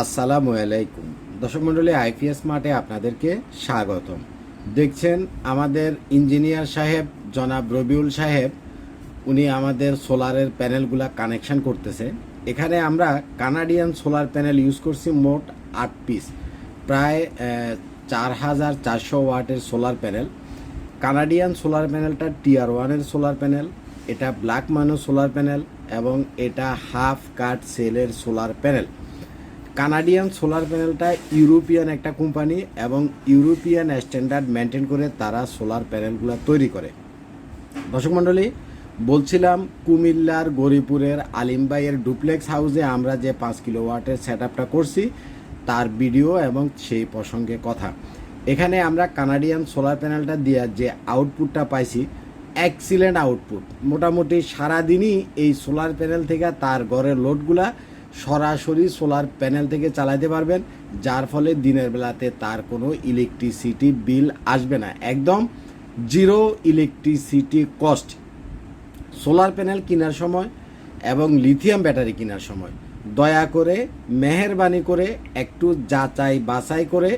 আসসালামু আলাইকুম। দর্শক মণ্ডলী, আইপিএস মাঠে আপনাদেরকে স্বাগতম। দেখছেন আমাদের ইঞ্জিনিয়ার সাহেব, জনাব রবিউল সাহেব। উনি আমাদের সোলারের প্যানেলগুলা কানেকশন করতেছে। এখানে আমরা কানাডিয়ান সোলার প্যানেল ইউজ করছি মোট আট পিস। প্রায় চার হাজার চারশো ওয়াটের সোলার প্যানেল। কানাডিয়ান সোলার প্যানেলটা টিয়ার ওয়ানের সোলার প্যানেল। এটা ব্ল্যাক মানো সোলার প্যানেল এবং এটা হাফ কাট সেলের সোলার প্যানেল। কানাডিয়ান সোলার প্যানেলটা ইউরোপিয়ান একটা কোম্পানি এবং ইউরোপিয়ান স্ট্যান্ডার্ড মেনটেন করে তারা সোলার প্যানেলগুলো তৈরি করে। দর্শক মণ্ডলী, বলছিলাম কুমিল্লার গরিপুরের আলিমবাইয়ের ডুপ্লেক্স হাউসে আমরা যে পাঁচ কিলো ওয়াটের সেট আপটা করছি, তার ভিডিও এবং সেই প্রসঙ্গে কথা। এখানে আমরা কানাডিয়ান সোলার প্যানেলটা দিয়ে যে আউটপুটটা পাইছি এক্সিলেন্ট আউটপুট মোটামুটি সারাদিনই এই সোলার প্যানেল থেকে তার ঘরের লোডগুলা সরাসরি সোলার প্যানেল থেকে চালাতে পারবেন, যার ফলে দিনের বেলাতে তার কোনো ইলেকট্রিসিটি বিল আসবে না। একদম zero electricity cost solar panel কেনার সময় এবং লিথিয়াম ব্যাটারি কেনার সময় দয়া করে, মেহরবানি করে, একটু যাচাই বাছাই করে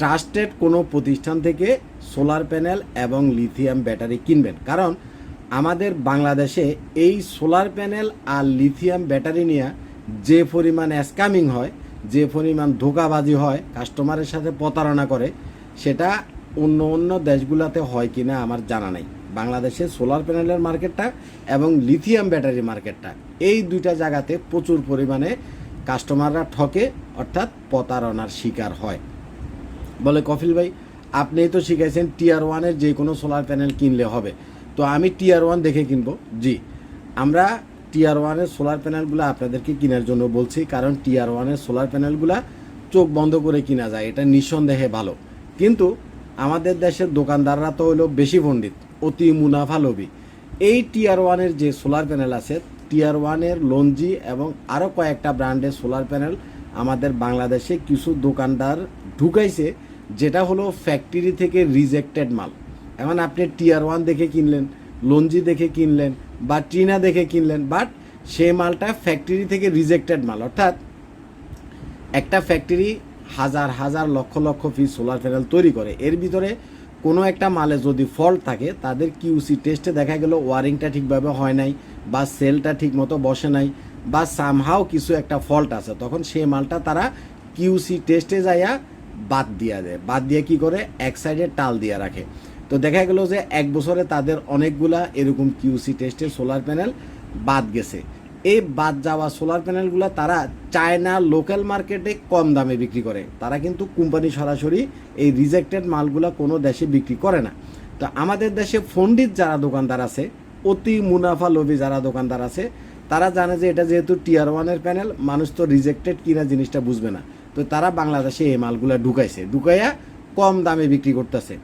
ট্রাস্টেড কোনো প্রতিষ্ঠান থেকে সোলার প্যানেল এবং লিথিয়াম ব্যাটারি কিনবেন। কারণ আমাদের বাংলাদেশে এই সোলার প্যানেল আর লিথিয়াম ব্যাটারি নিয়ে যে পরিমাণ স্ক্যামিং হয়, যে পরিমাণ ধোকাবাজি হয় কাস্টমারের সাথে প্রতারণা করে, সেটা অন্য অন্য দেশগুলোতে হয় কি না আমার জানা নেই। বাংলাদেশে সোলার প্যানেলের মার্কেটটা এবং লিথিয়াম ব্যাটারি মার্কেটটা এই দুইটা জায়গাতে প্রচুর পরিমাণে কাস্টমাররা ঠকে, অর্থাৎ প্রতারণার শিকার হয়। বলে কফিল ভাই, আপনিই তো শিখাইছেন টিয়ার ওয়ানের যে কোনো সোলার প্যানেল কিনলে হবে। তো আমি টিয়ার ওয়ান দেখে কিনবো। জি, আমরা টিয়ার ওয়ানের সোলার প্যানেলগুলো আপনাদেরকে কেনার জন্য বলছি, কারণ টিয়ার ওয়ানের সোলার প্যানেলগুলো চোখ বন্ধ করে কিনা যায়, এটা নিঃসন্দেহে ভালো। কিন্তু আমাদের দেশের দোকানদাররা তো হলো বেশি পণ্ডিত, অতি মুনাফা লোভী। এই টিয়ার ওয়ানের যে সোলার প্যানেল আছে টিয়ার ওয়ানের লঞ্জি এবং আরও কয়েকটা ব্র্যান্ডের সোলার প্যানেল আমাদের বাংলাদেশে কিছু দোকানদার ঢুকাইছে, যেটা হলো ফ্যাক্টরি থেকে রিজেক্টেড মাল। এখন আপনি টিয়ার ওয়ান দেখে কিনলেন লঞ্জি দেখে কিনলেন বা টিনা দেখে কিনলেন বাট সেই মালটা ফ্যাক্টরি থেকে রিজেক্টেড মাল। অর্থাৎ একটা ফ্যাক্টরি হাজার হাজার, lakh lakh piece solar panel তৈরি করে। এর ভিতরে কোনো একটা মালে যদি ফল্ট থাকে, তাদের কিউসি টেস্টে দেখা গেল ওয়ারিংটা ঠিকভাবে হয় নাই বা সেলটা ঠিক মতো বসে নাই বা সামহাও কিছু একটা ফল্ট আছে। তখন সে মালটা তারা কিউসি টেস্টে যাইয়া বাদ দিয়া দেয়। বাদ দিয়ে কি করে? এক সাইডে টাল দিয়ে রাখে। তো দেখা গেল যে এক বছরে তাদের অনেকগুলা এরকম কিউসি টেস্টের সোলার প্যানেল বাদ গেছে। এই বাদ যাওয়া সোলার প্যানেলগুলো তারা চায়না লোকাল মার্কেটে কম দামে বিক্রি করে। তারা কিন্তু কোম্পানি সরাসরি এই রিজেক্টেড মালগুলো কোনো দেশে বিক্রি করে না। তো আমাদের দেশে ফন্ডিত যারা দোকানদার আছে, অতি মুনাফা লোভী যারা দোকানদার আছে, তারা জানে যে এটা যেহেতু টিয়ার ওয়ানের প্যানেল মানুষ তো রিজেক্টেড কিনা জিনিসটা বুঝবে না। তো তারা বাংলাদেশে এই মালগুলো ঢুকাইছে। ঢুকাইয়া কম দামে বিক্রি করতেছে।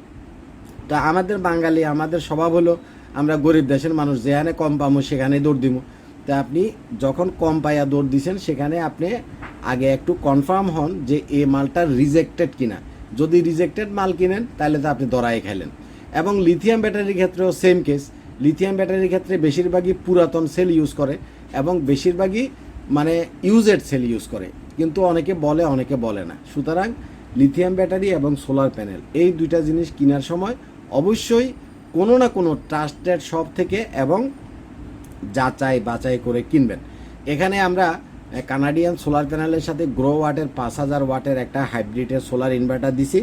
তা আমাদের বাঙালি, আমাদের স্বভাব হলো আমরা গরিব দেশের মানুষ, যেখানে কম পাবো সেখানে দৌড় দিব তা আপনি যখন কম পাইয়া দৌড় দিছেন, সেখানে আপনি আগে একটু কনফার্ম হন যে এ মালটা রিজেক্টেড কিনা। যদি রিজেক্টেড মাল কিনেন, তাহলে তো আপনি দরাই খেলেন এবং লিথিয়াম ব্যাটারির ক্ষেত্রেও সেম কেস লিথিয়াম ব্যাটারির ক্ষেত্রে বেশিরভাগই পুরাতন সেল ইউজ করে এবং বেশিরভাগই মানে ইউজেড সেল ইউজ করে। কিন্তু অনেকে বলে অনেকে বলে না। সুতরাং লিথিয়াম ব্যাটারি এবং সোলার প্যানেল এই দুইটা জিনিস কেনার সময় অবশ্যই কোনো না কোনো ট্রাস্টেড শপ থেকে এবং যাচাই বাছাই করে কিনবেন। এখানে আমরা কানাডিয়ান সোলার প্যানেলের সাথে গ্রো ওয়াটের পাঁচ হাজার ওয়াটের একটা হাইব্রিডের সোলার ইনভার্টার দিছি।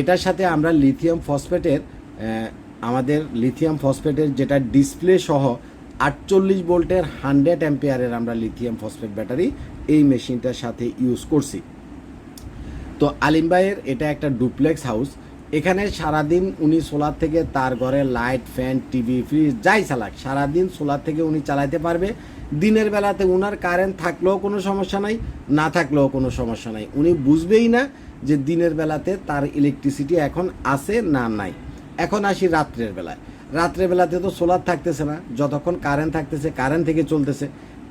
এটার সাথে আমরা লিথিয়াম ফসফেটের আমাদের লিথিয়াম ফসফেটের যেটা ডিসপ্লে সহ আটচল্লিশ ভোল্টের হান্ড্রেড অ্যাম্পিয়ারের আমরা লিথিয়াম ফসফেট ব্যাটারি এই মেশিনটার সাথে ইউজ করছি। তো আলিম ভাইয়ের এটা একটা ডুপ্লেক্স হাউস এখানে সারাদিন উনি সোলার থেকে তার ঘরে লাইট, ফ্যান, টিভি, ফ্রিজ, যাই চালাক। সারাদিন সোলার থেকে উনি চালাতে পারবে। দিনের বেলাতে উনার কারেন্ট থাকলেও কোনো সমস্যা নাই, না থাকলেও কোনো সমস্যা নাই। উনি বুঝবেই না যে দিনের বেলাতে তার ইলেকট্রিসিটি এখন আছে না নাই। এখন আসি রাত্রের বেলায়। রাত্রের বেলাতে তো সোলার থাকতেছে না, যতক্ষণ কারেন্ট থাকতেছে কারেন্ট থেকে চলতেছে।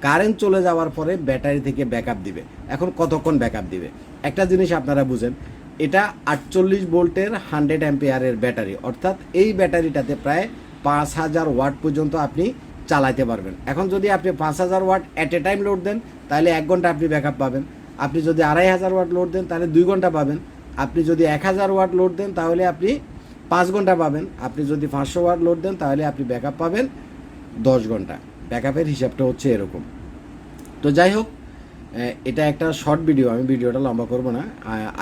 কারেন্ট চলে যাওয়ার পরে ব্যাটারি থেকে ব্যাকআপ দিবে। এখন কতক্ষণ ব্যাকআপ দিবে? একটা জিনিস আপনারা বুঝেন এটা আটচল্লিশ ভোল্টের হান্ড্রেড অ্যাম্পিয়ারের ব্যাটারি। অর্থাৎ এই ব্যাটারিটাতে প্রায় পাঁচ হাজার ওয়াট পর্যন্ত আপনি চালাতে পারবেন। এখন যদি আপনি পাঁচ হাজার watt at a time load দেন, তাহলে এক ঘণ্টা আপনি ব্যাকআপ পাবেন। আপনি যদি আড়াই হাজার ওয়াট লোড দেন, তাহলে দুই ঘণ্টা পাবেন। আপনি যদি এক হাজার ওয়াট লোড দেন, তাহলে আপনি পাঁচ ঘণ্টা পাবেন। আপনি যদি পাঁচশো ওয়াট লোড দেন, তাহলে আপনি ব্যাকআপ পাবেন দশ ঘণ্টা। ব্যাকআপের হিসাবটা হচ্ছে এরকম। তো যাই হোক এটা একটা শর্ট ভিডিও আমি ভিডিওটা লম্বা করব না।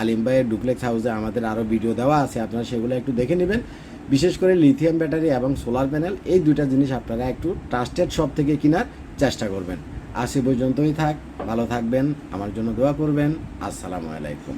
আলিম ভাইয়ের ডুপ্লেক্স হাউসে আমাদের আরও ভিডিও দেওয়া আছে, আপনারা সেগুলো একটু দেখে নেবেন। বিশেষ করে লিথিয়াম ব্যাটারি এবং সোলার প্যানেল এই দুইটা জিনিস আপনারা একটু ট্রাস্টেড শপ থেকে কেনার চেষ্টা করবেন। আজ পর্যন্তই থাক, ভালো থাকবেন, আমার জন্য দোয়া করবেন, আসসালামু আলাইকুম।